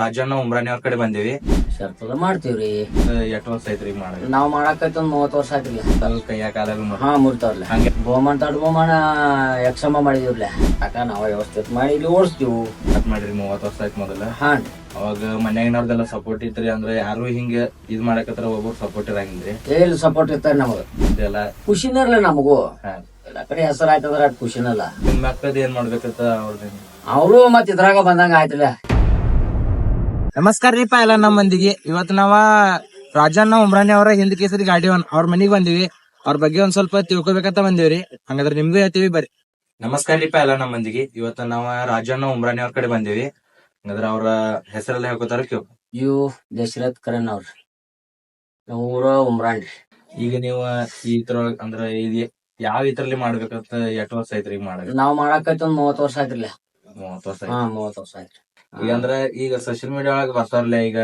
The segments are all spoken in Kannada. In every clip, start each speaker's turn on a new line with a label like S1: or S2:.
S1: ರಾಜಣ್ಣ ಉಮ್ರಾನಿ ಅವ್ರ ಕಡೆ ಬಂದೇವಿ.
S2: ಶರ್ತದ ಮಾಡ್ತೀವ್ರಿ.
S1: ಎಷ್ಟು ವರ್ಷ ಐತ್ರಿ ಈಗ ಮಾಡೋದು
S2: ನಾವ್ ಮಾಡಾಕೈತಿ ಒಂದ್ ಮೂವತ್ ವರ್ಷ ಆಯ್ತ್ರಿ.
S1: ಸ್ವಲ್ಪ ಕೈಯ ಕಾಲಾಗ
S2: ಹಾ ಮುರ್ತಾವ್ರಲ್ಲ
S1: ಹಂಗೆ.
S2: ಬೋಮನ್ ತಡ್ ಬಹುಮಾನ ಯಕ್ಷಮ ಮಾಡಿದಿವ್ರಲ್ಲ ಅಕ್ಕ ನಾವ ವ್ಯವಸ್ಥೆ ಮಾಡಿ ಇಲ್ಲಿ ಓಡಿಸ್ತೀವಿ.
S1: ಕಟ್ ಮಾಡ್ರಿ ಮೂವತ್ತು ವರ್ಷ ಆಯ್ತು ಮೊದಲ.
S2: ಹಾ
S1: ಅವಾಗ ಮನ್ಯಾಗಿನವ್ರದೆಲ್ಲ ಸಪೋರ್ಟ್ ಇತ್ರಿ ಅಂದ್ರೆ ಯಾರು ಹಿಂಗ ಇದ್ ಮಾಡಕತ್ರ ಒಬ್ಬರು ಸಪೋರ್ಟ್ ಇರಂಗಿಲ್ರಿ.
S2: ಎಲ್ಲಿ ಸಪೋರ್ಟ್ ಇರ್ತಾರೆ ನಮಗ.
S1: ಇದೆಲ್ಲ
S2: ಖುಷಿನಲ್ಲ ನಮಗೂ.
S1: ಹಾ.
S2: ಎಲ್ಲ ಕಡೆ ಹೆಸರು ಆಯ್ತಂದ್ರ ಅದ್ ಖುಷಿನಲ್ಲ.
S1: ನಿಮ್ಮ ಮಕ್ಕಳದ್ ಏನ್ ಮಾಡ್ಬೇಕಂತ ಅವ್ರದ್ದು
S2: ಅವರು ಮತ್ತೆ ಇದ್ರಾಗ ಬಂದಂಗ ಆಯ್ತಿಲ್ಲ
S3: ನಮಸ್ಕಾರ ರೀಪಾ ಎಲ್ಲ ನಮ್ಮ ಮಂದಿಗೆ. ಇವತ್ತು ನಾವ ರಾಜಣ್ಣ ಉಮ್ರಾಣಿ ಅವರ ಹಿಂದ್ ಕೇಸರಿ ಗಾಡಿ ಒಂದ್- ಅವ್ರ ಮನಿಗ್ ಬಂದಿವಿ. ಅವ್ರ ಬಗ್ಗೆ ಒಂದ್ ಸ್ವಲ್ಪ ತಿಳ್ಕೊಬೇಕಂತ ಬಂದಿವ್ರಿ ಹಂಗಾದ್ರೆ ನಿಮ್ಗೂ ಹೇಳ್ತೀವಿ ಬರ್ರಿ.
S1: ನಮಸ್ಕಾರ ರೀಪಾ ಎಲ್ಲ ನಮ್ಮ ಮಂದಿಗೆ. ಇವತ್ತ ನಾವ ರಾಜಣ್ಣ ಉಮ್ರಾಣಿ ಅವ್ರ ಕಡೆ ಬಂದಿವಿ. ಹಂಗಾದ್ರೆ ಅವ್ರ ಹೆಸರೆಲ್ಲ ಹೇಳ್ಕೊತಾರ ಕೇಳ್.
S2: ಇವು ದಶರಥ್ ಕರಣ್ ಅವ್ರ. ಊರ ಉಮ್ರಾಣಿ.
S1: ಈಗ ನೀವು ಈ ತರ ಅಂದ್ರ ಇದು ಯಾವ ಇದ್ರಲ್ಲಿ ಮಾಡ್ಬೇಕಂತ ಎಷ್ಟು ವರ್ಷ ಐತ್ರಿ ಈಗ ಮಾಡಕ್?
S2: ನಾವ್ ಮಾಡಾಕೈತಿ ಒಂದ್ ಮೂವತ್ ವರ್ಷ ಆಯ್ತಿಲ್ಲ
S1: ಮೂವತ್ತ ವರ್ಷ
S2: ಹಾ
S1: ಆಯ್ತು
S2: ಮೂವತ್ ವರ್ಷ ಆಯ್ತ್ರಿ.
S1: ಈಗ ಅಂದ್ರ ಈಗ ಸೋಶಿಯಲ್ ಮೀಡಿಯಾ ಒಳಗ ಬರ್ತಾರಲ್ಲ ಈಗ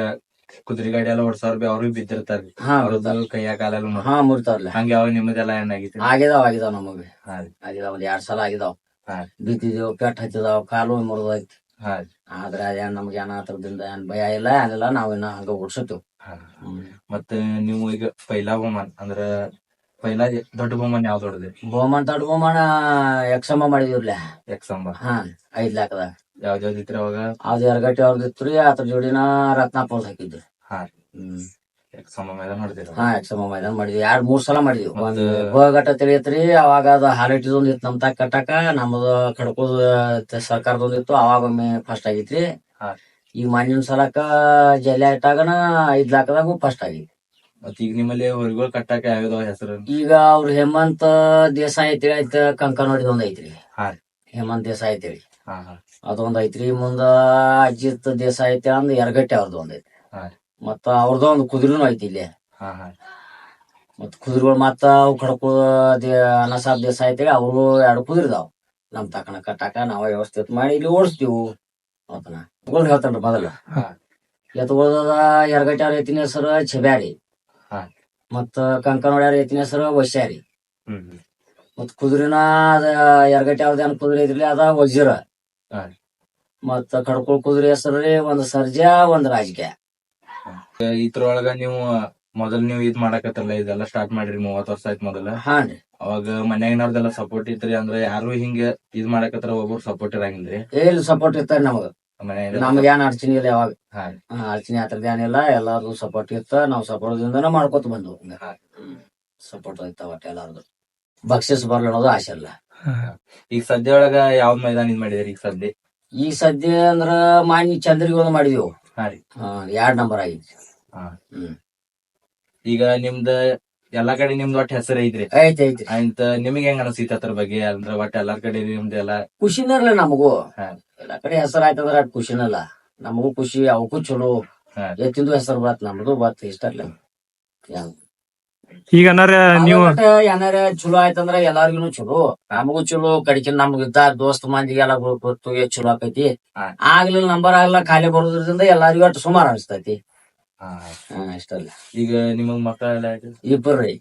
S1: ಕುದುರೆ ಗಾಡಿ ಎಲ್ಲ ಓಡ್ಸಾರ ಬಿ ಅವ್ರಿಗೆ ಬಿದ್ದಿರ್ತಾರ್ರಿ
S2: ಹಾ.
S1: ಅವ್ರದ್ದು ಕೈಯ ಕಾಲೆಲ್ಲ
S2: ಹಾ ಮುರಿತಾವ್ರಲ್ಲ.
S1: ಹಂಗೆ ಯಾವ ನಿಮ್ಮದೆಲ್ಲ ಏನಾಗಿತ್ತು
S2: ಆಗಿದಾವ್ ಆಗಿದಾವ್ ನಮಗ್ ಆಗಿದಾವ್ ಒಂದ್ ಎರಡ್ ಸಲ ಆಗಿದಾವ್. ಬಿದ್ದಿದೇವ್ ಪೆಟ್ ಹತ್ತಿದಾವ್ ಕಾಲು ಮುರಿದೈತಿ ಆದ್ರ ಅದೇನ್ ನಮ್ಗೆ ಏನ ಏನ್ ಭಯ ಇಲ್ಲ ಏನಿಲ್ಲ ಇನ್ನ ಹಂಗ ಓಡ್ಸತ್ತೀವ್.
S1: ಮತ್ತೆ ನೀವು ಈಗ ಪೈಲಾ ಬಹುಮಾನ್ ಅಂದ್ರ ಪೈಲಾ ದೊಡ್ಡ ಬೊಮ್ಮನ್ ಯಾವ್ದು ಹೊಡೆದ್ರಿ
S2: ಬಹುಮಾನ ದೊಡ್ಡ ಬಹುಮಾನ ಯಕ್ಷಮ ಮಾಡಿದಿವ್ರಲ್ಲ.
S1: ಎಕ್ಸಂಬ.
S2: ಹಾ ಐದ್ ಲಾಖದ
S1: ಯಾವ್ದ್ ಯಾವ್ದ್ ಇತ್ರಿ ಅವಾಗ?
S2: ಅದ್ ಎರಗಟ್ಟಿ ಅವ್ರದ್ದು ಇತ್ರಿ ಅದ್ರ ಜೋಡಿನ ರತ್ನಾಪುರ ಹಾಕಿದ್ವಿ.
S1: ಹಾ
S2: ಹ್ಮ್.
S1: ಎಕ್ಸಂಬ ಮೇಲೆ ನೋಡಿದಿರ
S2: ಹಾ ಯಕ್ಷಮ ಮೈದಾನ ಮಾಡಿದ್ವಿ. ಎರಡ್ ಮೂರ್ ಸಲ ಮಾಡಿದ್ವಿ. ಒಂದ್
S1: ಮತ್ತ-
S2: ತಿಳಿಯತ್ರಿ ಅವಾಗ ಅದ ಹಾಲಿಟ್ಟಿದೊಂದ್ ಇತ್ತು ನಮ್ ತಾಕ ಕಟ್ಟಾಕ ನಮ್ದು ಸರ್ಕಾರದ ಸರ್ಕಾರದೊಂದ್ ಇತ್ತು ಅವಾಗ ಒಮ್ಮೆ ಫಸ್ಟ್ ಆಗಿತ್ರಿ.
S1: ಈ
S2: ಈಗ ಸಲಕ ಸಲಕ್ಕ ಜಲ್ಲೆ ಇಟ್ಟಾಗನ ಐದ್ ಲಾಖದಾಗ ಫಸ್ಟ್ ಆಗಿತ್ತು
S1: ಮತ್ ಈಗ ನಿಮ್ಮಲ್ಲಿ ಹೊರಗಳು ಕಟ್ಟಾಕ ಯಾವ್ಯಾವ ಹೆಸರು?
S2: ಈಗ ಅವ್ರ ಹೇಮಂತ್ ದೇಸಾಯಿ ಐತಿ ಕಂಕ ಕಂಕನವಾಡಿದ ಒಂದ್ ಐತ್ರಿ.
S1: ಹಾ ರೀ.
S2: ಹೇಮಂತ್ ದೇಸಾಯಿ ಐತಿ
S1: ಹಾ ಹಾ.
S2: ಅದೊಂದ್ ಐತ್ರಿ ಮುಂದ ಅಜಿತ್ ದೇಶ ಐತೆ ಅಂದ್ ಎರಗಟ್ಟೆ ಅವ್ರದ್ದು ಒಂದ್ ಐತಿ. ಮತ್ತ ಅವ್ರದ್ದು ಒಂದು ಕುದುರೆನೂ ಐತಿ ಇಲ್ಲಿ.
S1: ಹಾ ಹಾ
S2: ಮತ್ ಕುದುರೆಗಳು ಮತ್ತ ಅವು ಕಡಕು ಅನಸಾಬ್ ದೇಸಾಯಿ ಐತಿ ಅವರು ಎರಡು ಕುದುರಿದಾವ್ ನಮ್ ತಕಣ ಕಟ್ಟಾಕ ನಾವ ವ್ಯವಸ್ಥೆ ಮಾಡಿ ಇಲ್ಲಿ ಓಡಿಸ್ತೀವಿ. ಅದನ್ನ ತಗೊಂಡ್ ಹೇಳ್ತಾನ್ರಿ ಮೊದಲ.
S1: ಹಾ.
S2: ಎತ್ಗೊಳ್ದ ಎರಗಟ್ಟೆ ಅವ್ರ ಎತ್ತಿನ ಹೆಸರು ಚೆಬ್ಯಾರಿ. ಮತ್ತ ಕಂಕನ ಅವ್ರ ಎತ್ತಿನ ಹೆಸರು ವಶ್ಯಾರಿ.
S1: ಮತ್ತ್.
S2: ಮತ್ ಕುದುರೆನ ಅದ ಎರಗಟ್ಟೆ ಅವ್ರದ್ದು ಏನ್ ಕುದುರೆ ಐತ್ರಿ ಅದ ವಜ್ರ. ಮತ್ತ ಕಡ್ಕೊಳ್ ಕುದುರೆ ಹೆಸರು ಒಂದ್ ಸರ್ಜಾ ಒಂದ್ ರಾಜಕೀಯ
S1: ಇದ್ರೊಳಗ ನೀವು ಮೊದಲ್ ನೀವು ಇದ್ ಮಾಡಕತ್ತಲ್ಲ ಇದೆಲ್ಲ ಸ್ಟಾರ್ಟ್ ಮಾಡಿರಿ ಮೂವತ್ ವರ್ಷ ಆಯ್ತು ಮೊದಲ.
S2: ಹಾನ್ರಿ
S1: ಅವಾಗ ಮನ್ಯಾಗಿನವ್ರದೆಲ್ಲ ಸಪೋರ್ಟ್ ಇತ್ರಿ ಅಂದ್ರೆ ಯಾರು ಹಿಂಗ ಇದ್ ಮಾಡಾಕತ್ತಾರ ಒಬ್ಬರು ಸಪೋರ್ಟ್ ಇರಂಗಿಲ್ರಿ.
S2: ಎಲ್ಲಿ ಸಪೋರ್ಟ್ ಇರ್ತಾರೆ ನಮಗ.
S1: ಮನ್ಯಾಗ
S2: ನಮ್ಗ ಏನ್ ಅಡಚಣೆ ಇಲ್ಲ ಯಾವಾಗ.
S1: ಹಾ.
S2: ಹಾ, ಅಡಚಣೆ ಆತರದ ಏನಿಲ್ಲ ಎಲ್ಲಾರ್ದು ಸಪೋರ್ಟ್ ಇತ್ತ ನಾವ್ ಸಪೋರ್ಟ್ ದಿಂದನ ಮಾಡ್ಕೊತ ಬಂದ್ವು. ಸಪೋರ್ಟ್ ಆಯ್ತಾವ ಒಟ್ಟ ಎಲ್ಲಾರ್ದು. ಬಕ್ಷಿಸ್ ಬರ್ಲಿ ಅನ್ನೋದು ಆಸೆ ಇಲ್ಲ
S1: ಈಗ ಸದ್ಯ ಒಳಗ ಯಾವ ಮೈದಾನ ಇದ್ ಮಾಡಿದ್ರಿ ಈಗ ಸದ್ಯ?
S2: ಈಗ ಸದ್ಯ ಅಂದ್ರ ಮಾನ್ಯ ಚಂದ್ರಿಗೆ ಒಂದು ಮಾಡಿದೆವು
S1: ಹಾ ರೀ.
S2: ಎರಡ್ ನಂಬರ್ ಆಗಿತ್ತು
S1: ಹಾ.
S2: ಹ್ಮ್.
S1: ಈಗ ನಿಮ್ದ ಎಲ್ಲಾ ಕಡೆ ನಿಮ್ದು ಒಟ್ಟ ಹೆಸರು ಐತ್ರಿ?
S2: ಐತಿ ಐತಿ.
S1: ಅಂತ ನಿಮಗೆ ಹೆಂಗ ಅನಿಸ್ತೈತಿ ಅದ್ರ ಬಗ್ಗೆ? ಅಂದ್ರೆ ಒಟ್ಟ ಎಲ್ಲಾರ ಕಡೆ ನಿಮ್ದು ಎಲ್ಲ
S2: ಖುಷಿನಲ್ಲ ನಮಗೂ.
S1: ಹಾ.
S2: ಎಲ್ಲಾ ಕಡೆ ಹೆಸರು ಆಯ್ತಂದ್ರ ಅಟ್ ಖುಷಿನಲ್ಲ ನಮಗೂ ಖುಷಿ ಅವಕ್ಕೂ ಚಲೋ.
S1: ಹಾ.
S2: ಎತ್ತಿಂದು ಹೆಸರು ಬರತ್ ನಮ್ದು ಬತ್ ಇಷ್ಟ
S3: ಈಗ ಅನ್ನಾರ ನೀವು
S2: ಏನಾರ ಚಲೋ ಆಯ್ತಂದ್ರ ಎಲ್ಲಾರ್ಗು ಚಲೋ. ನಮಗೂ ಚಲೋ ಕಡಿಕೆ ನಮ್ಗ ಇದ್ದಾರ ದೋಸ್ತ ಮಂದಿಗೆಲ್ಲ ಗೊತ್ತು ಎಷ್ಟ್ ಚಲೋ ಆಕೈತಿ. ಆಗ್ಲಿಲ್ಲ ನಂಬರ್ ಆಗ್ಲಿಲ್ಲ ಖಾಲಿ ಬರೋದ್ರಿಂದ ಎಲ್ಲಾರಿಗೂ ಅಷ್ಟು ಸುಮಾರು ಅನಿಸ್ತೈತಿ. ಇಷ್ಟಲ್ಲ
S1: ಈಗ ನಿಮಗ್ ಮಕ್ಕಳ ಎಲ್ಲ
S2: ಇಬ್ಬರ್ರಿ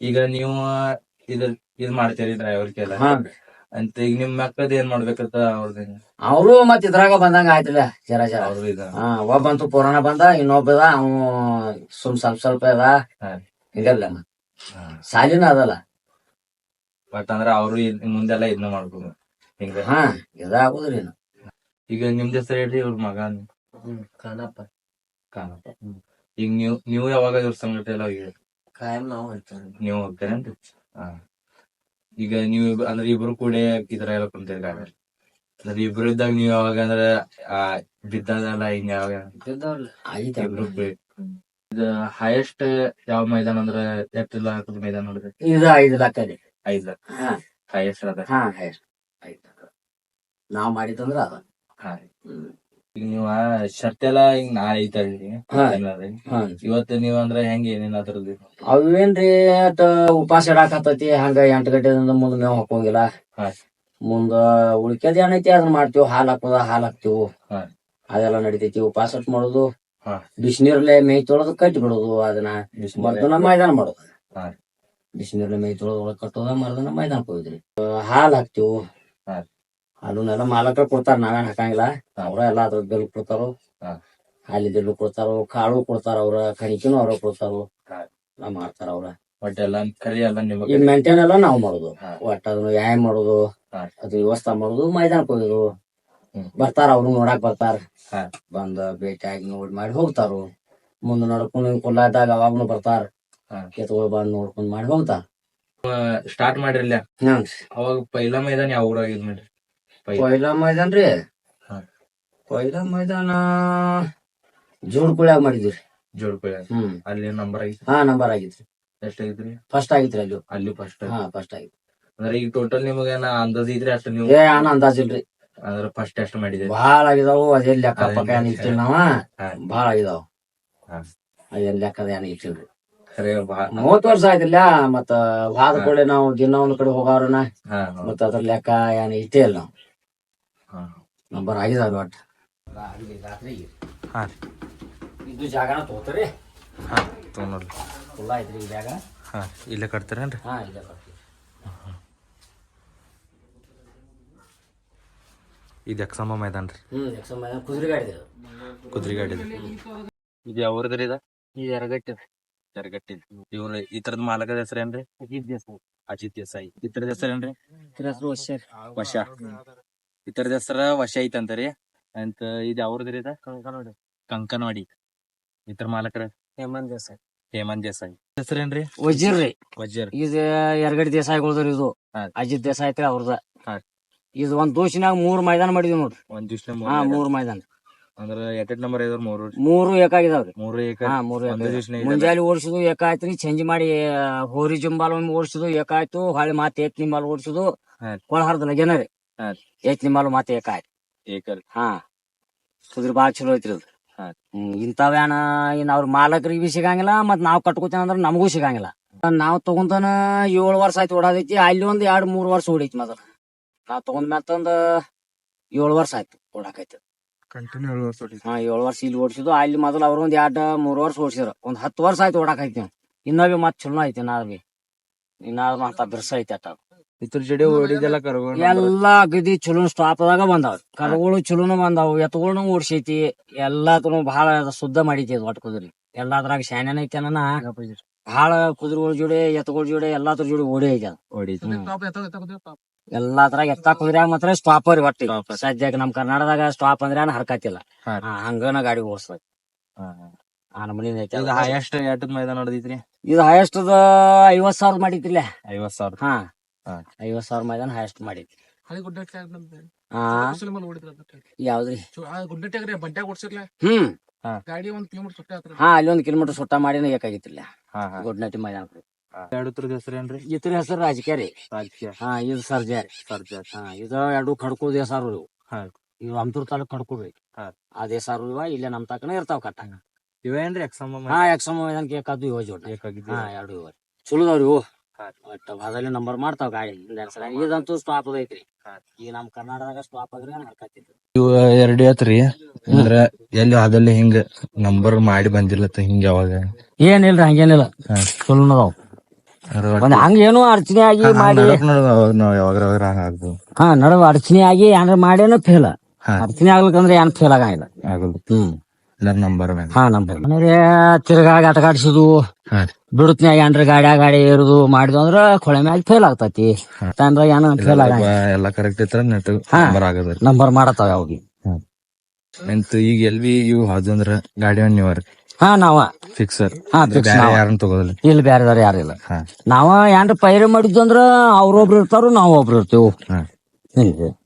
S1: ಈಗ ನೀವು ಇದ್ರ ಇದ್ ಮಾಡ್ತೀರಿ ಡ್ರೈವರ್ ಕೆಲ
S2: ಹಾ
S1: ಅಂತ ಈಗ ನಿಮ್ ಮಕ್ಕಳದ್ ಏನ್ ಮಾಡ್ಬೇಕಂತ ಅವ್ರದ್ದು
S2: ಅವರು ಮತ್ ಇದ್ರಾಗ ಬಂದಂಗ ಆಯ್ತಿಲ್ಲ ಜರ ಜರ. ಒಬ್ಬಂತೂ ಪುರಾಣ ಬಂದ ಇನ್ನೊಬ್ಬ ಅದ ಅವ ಸುಮ್ ಸ್ವಲ್ಪ ಸ್ವಲ್ಪ ಅದ.
S1: ಹಾ.
S2: ಹಿಂಗಲ್ಲ ಸಾಲಿನ ಅದಲ್ಲ.
S1: ಬಟ್ ಅಂದ್ರ ಅವ್ರು ಇದ್- ಮುಂದೆಲ್ಲ ಇದನ್ನ ಮಾಡ್ಬೋದು. ಹಿಂಗ.
S2: ಹಾ ಇದಾಗುದ್ರಿ
S1: ಈಗ ನಿಮ್ದ ಹೆಸರು ಹೇಳ್ರಿ ಇವ್ರ ಮಗ
S2: ಕಾನಪ್ಪ
S1: ಕಾಣಪ್ಪ ಈಗ ನೀವು ನೀವು ಯಾವಾಗ ಇವ್ರ ಸಂಗತಿ ಎಲ್ಲ ಹೋಗಿ?
S2: ಕಾಯಂ ನಾವು ಹೇಳ್ತಾರೆ
S1: ನೀವು ಹೋಗ್ತೀರೇನ್ರಿ ಹಾ. ಈಗ ನೀವು ಇಬ್- ಅಂದ್ರೆ ಇಬ್ರು ಕೂಡ ಇದ್ರ ಎಲ್ಲ ಕುಂತೀರಿ ಗಾಡಿ ಅಂದ್ರೆ ಇಬ್ರು ಇದ್ದಾಗ ನೀವ್ ಯಾವಾಗ ಅಂದ್ರೆ ಆ ಬಿದ್ದದಲ್ಲ ಹಿಂಗ ಯಾವಾಗ? ಇಬ್ರು ಕೂಡಿ- ಇದು ಹೈಯೆಸ್ಟ್ ಯಾವ ಮೈದಾನ ಅಂದ್ರ ಎಷ್ಟು ಲಕ್ಷದ ಮೈದಾನ ನೋಡಿದ್ರೆ?
S2: ಇದು ಐದು ಲಕ್ಷ ರೀ
S1: ಐದ್ ಲಾಖ
S2: ಹಾ.
S1: ಹೈಯೆಸ್ಟ್ ಅದ.
S2: ಹಾ ಐದು ಲಕ್ಷ. ನಾವ್ ಮಾಡಿದಂದ್ರ ಅದ.
S1: ಹಾ
S2: ಹ್ಮ್.
S1: ಈಗ ನೀವ ಶರ್ಟ್ ಎಲ್ಲ ಹಿಂಗ್ ನಾ ಐತಲ್ರಿ
S2: ಹಾ.
S1: ಇವತ್ತು ನೀವ್ ಅಂದ್ರೆ ಹೆಂಗ ಏನೇನ್ ಅದ್ರದ್ದು?
S2: ಅವೇನ್ರಿ ಅಟ್ ಉಪವಾಸ ಇಡಾಕತ್ತೈತಿ. ಹಂಗ ಎಂಟು ಗಂಟೆದಿಂದ ಮುಂದ್ ಮೇವ್ ಹಾಕೋಂಗಿಲ್ಲ.
S1: ಹಾ.
S2: ಮುಂದ ಉಳಿಕೆದ ಏನೈತಿ ಅದನ್ನ ಮಾಡ್ತೀವಿ. ಹಾಲ್ ಹಾಕೋದ ಹಾಲ್ ಹಾಕ್ತಿವು.
S1: ಹಾ.
S2: ಅದೆಲ್ಲ ನಡಿತೈತಿ. ಉಪವಾಸ ಅಟ್ ಮಾಡೋದು. ಬಿಸಿನೀರ್ಲೆ ಮೇಯ್ ತೊಳೆದು ಕಟ್ಟಿ ಬಿಡೋದು ಅದನ್ನ ಮರ್ದನ ಮೈದಾನ ಮಾಡೋದು. ಬಿಸಿನೀರ್ಲೆ ಮೇಯ್ ತೊಳೆದು ಒಳಗ್ ಕಟ್ಟೋದ ಮರ್ದನ ಮೈದಾನ ಹೋಗಿದ್ರಿ ಹಾಲ್ ಹಾಕ್ತಿವು. ಅದನ್ನೆಲ್ಲ ಮಾಲಕ ಕೊಡ್ತಾರ ನಾವೇನ್ ಹಾಕಂಗಿಲ್ಲ. ಅವ್ರ ಎಲ್ಲ ಅದ್ರ ಬೆಲ್ ಕೊಡ್ತಾರೋ
S1: ಹಾಲಿ
S2: ಅಲ್ಲಿದ್ದೆಲ್ಲೂ ಕೊಡ್ತಾರೋ ಕಾಳು ಕೊಡ್ತಾರ ಅವ್ರ ಕಣಿಕಿನೂ ಅವ್ರ ಕೊಡ್ತಾರೋ. ಎಲ್ಲ ಮಾಡ್ತಾರ ಅವ್ರ
S4: ಒಟ್ಟೆಲ್ಲ ಕರಿ ಎಲ್ಲ
S2: ಮೇಂಟೈನ್ ಎಲ್ಲ ನಾವು ಮಾಡೋದು. ಒಟ್ಟ ಅದನ್ನ ವ್ಯಾಯಾಮ ಮಾಡೋದು. ಅದು ವ್ಯವಸ್ಥೆ ಮಾಡೋದು ಮೈದಾನಕ್ಕೆ ಹೋಗೋದು. ಬರ್ತಾರ ಅವ್ರು ನೋಡಾಕ್ ಬರ್ತಾರ.
S4: ಹಾ.
S2: ಬಂದ ಭೇಟಿಯಾಗಿ ನೋಡ್ ಮಾಡಿ ಹೋಗ್ತಾರು ಮುಂದೆ ನಡ್ಕೊಂಡು ಕೊಲ್ಲಾದಾಗ ಅವಾಗ್ನು ಬರ್ತಾರ. ಕೆತ್ತಗಳು ಬಂದ್ ನೋಡ್ಕೊಂಡ್ ಮಾಡಿ ಹೋಗ್ತಾರ.
S4: ಸ್ಟಾರ್ಟ್ ಮಾಡಿರ್ಲ ಅವಾಗ ಪೈಲಾ ಮೈದಾನ ಯಾವ ಊರಾಗ ಇದ್ ಮಾಡ್ರಿ? ಪೈ-
S2: ಮೈದಾನ ರೀ. ಪೈಲಾ ಮೈದಾನ ಜೋಡ್ಕುಳ್ಯಾಗ ಮಾಡಿದ್ವಿ
S4: ಜೋಡ್ಕುಳ್ಯಾಗ.
S2: ಹ್ಮ್.
S4: ಅಲ್ಲಿ ನಂಬರ್ ಆಗಿತ್ತು
S2: ಹಾ ನಂಬರ್ ಆಗಿತ್ರಿ.
S4: ಎಷ್ಟ್ ಆಗಿತ್ರಿ?
S2: ಫಸ್ಟ್ ಆಗಿತ್ರಿ ಅಲ್ಲಿ.
S4: ಅಲ್ಲಿ ಫಸ್ಟ್
S2: ಹಾ ಫಸ್ಟ್ ಆಗಿತ್ತು.
S4: ಅಂದ್ರೆ ಈಗ ಟೋಟಲ್ ನಿಮಗೆ ಅಂದಾಜ್ ಇದ್ರಿ ಅಷ್ಟು ನೀವು?
S2: ಏ ಅಂದಾಜ್ ಅಂದಾಜಿಲ್ರಿ
S4: ಅಂದ್ರೆ ಫಸ್ಟ್ ಟೆಸ್ಟ್ ಮಾಡಿದ್ರಿ
S2: ಭಾಳ ಆಗಿದಾವು ಅದೇ ಲೆಕ್ಕ ಪಕ್ಕ ಏನ್ ಇಟ್ಟಿಲ್ಲ ನಾವ?
S4: ಹಾ.
S2: ಭಾಳ ಆಗಿದಾವು.
S4: ಹಾ.
S2: ಅದೇನ್ ಲೆಕ್ಕದ ಏನ್ ಇಟ್ಟಿಲ್ರಿ.
S4: ಖರೆ ಬಾ-
S2: ಮೂವತ್ ವರ್ಷ ಆಯ್ತಿಲ್ಲ ಮತ್ತ ವಾದ ಕೂಡಲೇ ನಾವು ದಿನ ಒಂದ್ ಕಡೆ ಹೋಗಾರನ
S4: ಹಾ,
S2: ಮತ್ತ ಅದ್ರ ಲೆಕ್ಕ ಏನ್ ಇಟ್ಟೇ ಇಲ್ಲ ನಾವು.
S4: ಹಾ.
S2: ನಂಬರ್ ಆಗಿದಾವ ಒಟ್ಟ.
S1: ಹಾ.
S2: ಇದು ಜಾಗನ ತಗೋತಾರಿ
S1: ಹಾ ತೊಗೊಂಡ್ರಿ
S2: ಫುಲ್ ಐತ್ರಿ ಈ ಜಾಗ.
S1: ಹಾ ಇಲ್ಲೇ ಕಟ್ತೀರೇನ್ರಿ?
S2: ಹಾ ಇಲ್ಲ ಬರ್ತೀವಿ
S1: ಇದು ಎಕ್ಸಮ್ಮ ಮೈದಾನ ರೀ.
S2: ಹ್ಮ್ ಎಕ್ಸಮ್ ಕುದುರೆ ಗಾಡಿ ಇದು.
S1: ಕುದ್ರಿ ಗಾಡಿ ಇದು ಯಾವ್ರದ್ರಿ ಇದ?
S2: ಇದು ಎರಗಟ್ಟಿ
S1: ಜರಗಟ್ಟಿ ಇವ್ರ ಈ ತರದ ಮಾಲಕದ ಹೆಸರೇನ್ರಿ ಅಜಿತ್ ದೇಸಾಯಿ. ಈ ತರದ ಹೆಸರೇನ್ರಿ
S2: ಹೆಸರು ವರ್ಷ
S1: ವಶ ಈ ತರದ ಹೆಸರ ವಶ ಐತಂತರಿ ಅಂತ ಇದು ಯಾವ್ರದ್ರಿ ಇದ? ಕಂಕನವಾಡಿ. ಇತರ ಮಾಲಕರ?
S2: ಹೇಮಂತ್ ದೇಸಾಯಿ.
S1: ಹೇಮಂತ್ ದೇಸಾಯಿ. ಹೆಸರೇನ್ರಿ
S2: ವಜೀರ್ ರೀ.
S1: ವಜೀರ್
S2: ಇದು ಎರಗಡಿ ದೇಸಾಯಿಗಳ್ದ್ರಿ ಇದು.
S1: ಹಾ.
S2: ಅಜಿತ್ ದೇಸಾಯಿ ಐತ್ರಿ ಅವ್ರದ.
S1: ಹಾ.
S2: ಇದು ಒಂದ್ ದೋಷಿನಾಗ ಮೂರ್ ಮೈದಾನ ಮಾಡಿದ್ವಿ ನೋಡ್ರಿ.
S1: ಒಂದ್ ದಿವ್ಸ
S2: ಹಾ ಮೂರ್ ಮೈದಾನ.
S1: ಅಂದ್ರ ಎಟ್ ನಂಬರ್ ಮೂರು?
S2: ಮೂರು ಏಕಾಗಿದಾವ್ರಿ
S1: ಮೂರು ಏಕ
S2: ಹಾ ಮೂರು
S1: ಒಂದೇ
S2: ಮುಂಜಾನೆ ಓಡಿಸುದು ಏಕಾಯ್ತ್ರಿ ಚಂಜಿ ಮಾಡಿ ಆ, ಹೋರಿ ಜುಂಬಾಲ್ ಒಮ್ಮೆ ಓಡಿಸುದು ಏಕಾಯ್ತು ಆಯ್ತು ಮಾತು ಏತ್ ನಿಂಬಾಲ್ ಓಡಿಸುದು
S1: ಹಾ.
S2: ಜನರಿ ಲಗೇನ ರೀ.
S1: ಹಾ.
S2: ಏತ್ ನಿಂಬಾಲ್ ಮಾತ್ ಏಕ
S1: ಏಕರ್
S2: ಹಾ ಕುದುರೆ ಬಾಳ ಚಲೋ ಐತ್ರಿ ಅದು.
S1: ಹಾ.
S2: ಹ್ಮ್ ಇಂಥವೇನ ಇನ್ ಅವ್ರ ಮಾಲಕರಿಗೆ ಬಿ ಸಿಗಂಗಿಲ್ಲ ಮತ್ ನಾವ್ ಕಟ್ಕೋತೇನ ಅಂದ್ರ ನಮಗೂ ಸಿಗಂಗಿಲ್ಲ. ನಾವ್ ತಗೊಂತಾನ ಏಳು ವರ್ಷ ಆಯ್ತು ಓಡಾದೈತಿ ಅಲ್ಲಿ ಒಂದ್ ಎರಡ್ ಮೂರ್ ವರ್ಷ ಓಡೈತಿ ಮೊದಲ ನಾವ್ ತಗೊಂಡ್ ಮ್ಯಾತಂದ ಏಳು ವರ್ಷ ಆಯ್ತು ಓಡಾಕೈತಿ
S1: ಕಂಟಿನ್ಯೂ ಏಳು ವರ್ಷ
S2: ಹಾ ಏಳು ವರ್ಷ ಇಲ್ಲಿ ಓಡಿಸಿದ್ದು. ಅಲ್ಲಿ ಮೊದಲು ಅವ್ರ ಒಂದ್ ಎರಡ್ ಮೂರ್ ವರ್ಷ ಓಡಿಸಿದ್ರು. ಒಂದ್ ಹತ್ತು ವರ್ಷ ಆಯ್ತು ಓಡಾಕೈತಿ ನಾವು ಇನ್ನ. ಬಿ ಮತ್ ಚಲೋ ಐತಿ ನಾ ಬಿ ಇನ್ನಾದ್ರು ಅಂತ ಬಿರ್ಸ ಐತಿ ಅಟ್ಟ.
S1: ಇದ್ರ ಜಡೆ ಓಡಿದೆಲ್ಲ
S2: ಎಲ್ಲಾ ಗದಿ ಚಲೋ ಸ್ಟಾಪ್ ಬಂದಾವ ಬಂದಾವ್. ಕರುಗಳು ಚಲೋನು ಬಂದಾವು ಎತ್ತುಗಳನ್ನು ಓಡಿಸೈತಿ. ಎಲ್ಲಾತನು ಬಹಳ ಶುದ್ಧ ಮಾಡಿತಿ ಅದು ಒಟ್ಟು ಕುದುರೆ. ಎಲ್ಲಾದ್ರಾಗ ಶಾನ್ಯನ ಐತಿ ಅನ್ನ ಬಹಳ ಕುದುರೆಗಳ ಜೋಡಿ ಎತ್ತುಗಳ ಜೋಡಿ ಎಲ್ಲಾದ್ರ ಜೋಡಿ ಓಡಿ ಐತಿ ಅದು ಎಲ್ಲಾದ್ರಾಗ ಎತ್ತ ಕುದುರ್ಯಾಗ ಮಾತ್ರ ಸ್ಟಾಪರ್ ಒಟ್ಟಿ
S1: Stopper.
S2: ಸದ್ಯಕ್ಕೆ ನಮ್ ಕರ್ನಾಟಕದಾಗ ಸ್ಟಾಪ್ ಅಂದ್ರೆ ಏನ್ ಹರ್ಕತಿಲ್ಲ ಹಂಗನ ಗಾಡಿ ಓಡಿಸ್ಬೇಕು ಆ.
S1: ಹೈಯೆಸ್ಟ್ ಮೈದಾನ ನಡೆದೈತ್ರಿ?
S2: ಇದು ಹೈಯೆಸ್ಟ್ ಐವತ್ ಸಾವಿರ ಮಾಡಿದ್ರಿಲ್ಲ
S1: ಐವತ್ ಸಾವಿರ.
S2: ಹಾ. ಐವತ್ ಸಾವಿರ ಮೈದಾನ ಹೈಯೆಸ್ಟ್ ಮಾಡಿದ್ರಿ ಹಾ. ಯಾವ್ದ್ರಿ? ಹ್ಮ್.
S3: ಗಾಡಿ ಒಂದ್ ಕಿಲೋಮೀಟರ್ ಸುತ್ತ
S2: ಹಾ ಅಲ್ಲಿ ಒಂದ್ ಕಿಲೋಮೀಟರ್ ಸುಟ್ಟ ಮಾಡಿನ ಬೇಕಾಗಿತ್ತಿಲ್ಲ. ಗುಡ್ನಟ್ಟಿ ಮೈದಾನ
S1: ಎರಡು ತರದ ಹೆಸರೇನ್ರಿ
S2: ಇತರ ಹೆಸರು ರಾಜಕೀಯ ರೀ.
S1: ರಾಜಕೀಯ.
S2: ಹಾ ಇದು ಸರ್ಜಾರಿ
S1: ಸರ್ಜಾ
S2: ಹಾ ಇದು ಎರಡು ಖಡ್ಕೋ ದೇಸಾರು ಇವು.
S1: ಹಾ.
S2: ಇವು ಅಮ್ತೂರ್ ತಾಲೂಕ್ ಖಡ್ಕೋ ರೀ.
S1: ಹಾ.
S2: ಆ ದೇಸಾರು ಇವ ಇಲ್ಲೇ ನಮ್ ತಕನ ಇರ್ತಾವ ಕಟ್ಟ.
S1: ಇವೇನ್ರಿ ಎಕ್ಸಮ್ಮ
S2: ಹಾ ಎಕ್ಸಮ್ ಏನಕ್ಕೆ ಬೇಕಾದ್ದು ಇವ ಜೋಡ ಹಾ ಎರಡು ಇವ ಚಲೋದವ್ರಿ ಇವು.
S1: ಹಾ.
S2: ಒಟ್ಟ ಭಾಗದಲ್ಲಿ ನಂಬರ್ ಮಾಡ್ತಾವ ಗಾಡಿ. ಇದಂತು ಇದಂತೂ ಸ್ಟಾಪ್ ಐತ್ರಿ.
S1: ಹಾ.
S2: ಈಗ ನಮ್ ಕರ್ನಾಟಕದಾಗ ಸ್ಟಾಪ್ ಆದ್ರೆ ಹರ್ಕತ್ತಿದ್ರು
S1: ಇವ ಎರಡು ಐತ್ರಿ ಅಂದ್ರ ಎಲ್ಲಿ ಅದಲ್ಲಿ ಹಿಂಗ ನಂಬರ್ ಮಾಡಿ ಬಂದಿಲ್ಲತ್ತ ಹಿಂಗ ಯಾವಾಗ?
S2: ಏನಿಲ್ರಿ ಹಂಗೇನಿಲ್ಲ. ಚಲೋ ಅದಾವ ಒಂದ್ ಹಂಗ ಏನೋ ಅಡಚಣೆ ಆಗಿ ಮಾಡಿ. ಹಾ ನಡುವ ಅಡಚಣೆ ಆಗಿ ಏನಾರ ಮಾಡೇನೋ ಫೇಲ್
S1: ಅರ್ಚನೆ
S2: ಅಡಚಣೆ ಆಗ್ಲಿಕ್ಕಂದ್ರೆ ಏನ್ ಫೇಲ್ ಆಗಂಗಿಲ್ಲ.
S1: ತಿರ್ಗಾ
S2: ಹ್ಮ್.
S1: ಇಲ್ಲ ನಂಬರ್ ಮ್ಯಾಗ.
S2: ಹಾ ನಂಬರ್
S1: ಹಾ ರೀ.
S2: ಬಿಡುತ್ನ್ಯಾಗ ಏನ್ರ ಗಾಡಿ ಗಾಡಿ ಇರುದು ಮಾಡಿದ್ವು ಅಂದ್ರ ಕೊಳೆ ಮ್ಯಾಗ ಫೇಲ್ ಆಗ್ತತಿ. ತಂದ್ರ ಏನ ಫೇಲ್ ಆಗಂಗಿಲ್ಲ.
S1: ಎಲ್ಲಾ ಕರೆಕ್ಟ್ ಇತ್ರ ನೆಟ್. ನಂಬರ್ ಆಗದ
S2: ನಂಬರ್ ಮಾಡತಾವ ಯಾವಾಗ.
S1: ಎಂತ ಈಗ ಎಲ್ ಬಿ ಇವ್ ಹಾದು ಅಂದ್ರ ಗಾಡಿ ನೀವ್
S2: ಹಾ ನಾವ.
S1: ಫಿಕ್ಸರ್
S2: ಹಾ
S1: ಬೇರೆ
S2: ನಾವ.
S1: ಯಾರನ್ನ ತಗೋದಿಲ್ಲ.
S2: ಇಲ್ಲಿ ಬ್ಯಾರೆದವ್ರ ಯಾರಿಲ್ಲ
S1: ಹಾ.
S2: ನಾವ ಏನ್ರ ಪೈರೆ ಮಾಡಿದ್ವು ಅಂದ್ರ ಅವ್ರೊಬ್ರು ಇರ್ತಾರು ನಾವ್ ಒಬ್ರು ಇರ್ತೇವ್.
S1: ಹಾ.
S2: ಹಿಂಗೆ.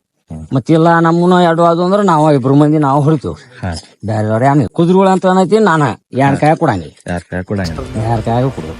S2: ಮತ್ತಿಲ್ಲ ನಮ್ಮನ ಎರಡು ಅದು ಅಂದ್ರ ನಾವ ಇಬ್ರು ಮಂದಿ ನಾವ್ ಹೊಡಿತೇವ್.
S1: ಹಾ.
S2: ಬ್ಯಾರೆದವ್ರ ಏನ್ ಕುದುರೆಗಳು ಅಂತ ಏನೈತಿ ನಾನ ಯಾರ ಕಾಯ ಕೊಡಂಗಿಲ್ಲ.
S1: ಯಾರ ಕೈ ಕೊಡಂಗಿಲ್ಲ.
S2: ಯಾರ ಕಾಯ ಕೊಡು